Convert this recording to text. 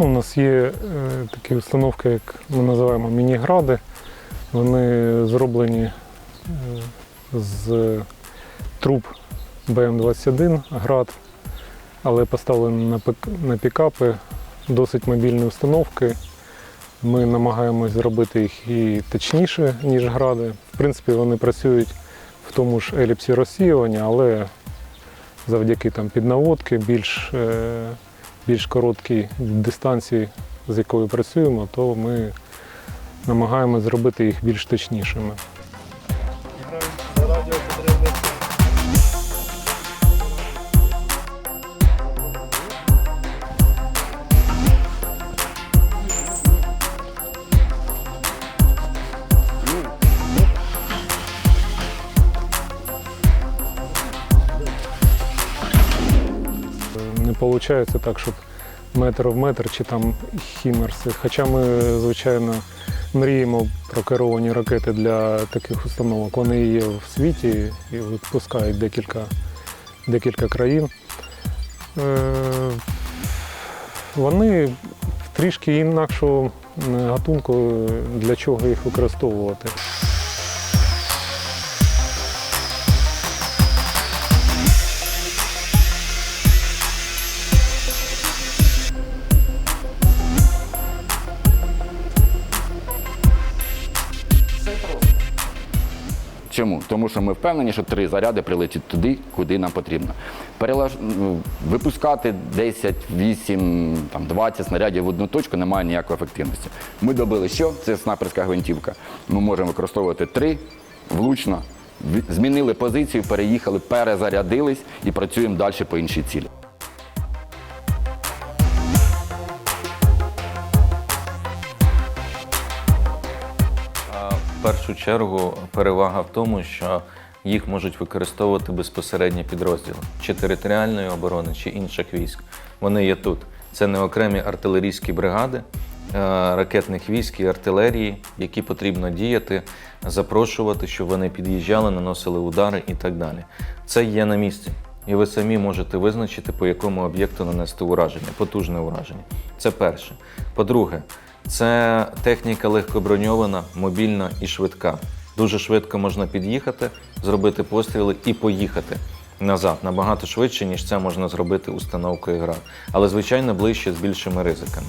Ну, у нас є е, такі установки, як ми називаємо міні-гради. Вони зроблені е, з труб БМ-21 град, але поставлені на, пікапи, досить мобільні установки. Ми намагаємось зробити їх і точніше, ніж гради. В принципі, вони працюють в тому ж еліпсі розсіювання, але завдяки там, піднаводки, більш, е, більш короткій дистанції, з якою працюємо, то ми намагаємося зробити їх більш точнішими. Не виходить так, щоб метр в метр чи там хімерси. Хоча ми, звичайно, мріємо про керовані ракети для таких установок. Вони є в світі і випускають декілька, декілька країн. Е, Вони трішки інакшого е, гатунку, для чого їх використовувати. Чому? Тому що ми впевнені, що три заряди прилетять туди, куди нам потрібно. Перелаж... Випускати 10, 8, там, 20 снарядів в одну точку немає ніякої ефективності. Ми добили що? Це снайперська гвинтівка. Ми можемо використовувати три влучно, змінили позицію, переїхали, перезарядились і працюємо далі по іншій цілі. Першу чергу перевага в тому, що їх можуть використовувати безпосередньо підрозділи чи територіальної оборони, чи інших військ. Вони є тут. Це не окремі артилерійські бригади е, ракетних військ і артилерії, які потрібно діяти, запрошувати, щоб вони під'їжджали, наносили удари і так далі. Це є на місці. І ви самі можете визначити, по якому об'єкту нанести ураження, потужне ураження. Це перше. По-друге, це техніка легкоброньована, мобільна і швидка. Дуже швидко можна під'їхати, зробити постріли і поїхати назад. Набагато швидше, ніж це можна зробити установкою гра. Але, звичайно, ближче з більшими ризиками.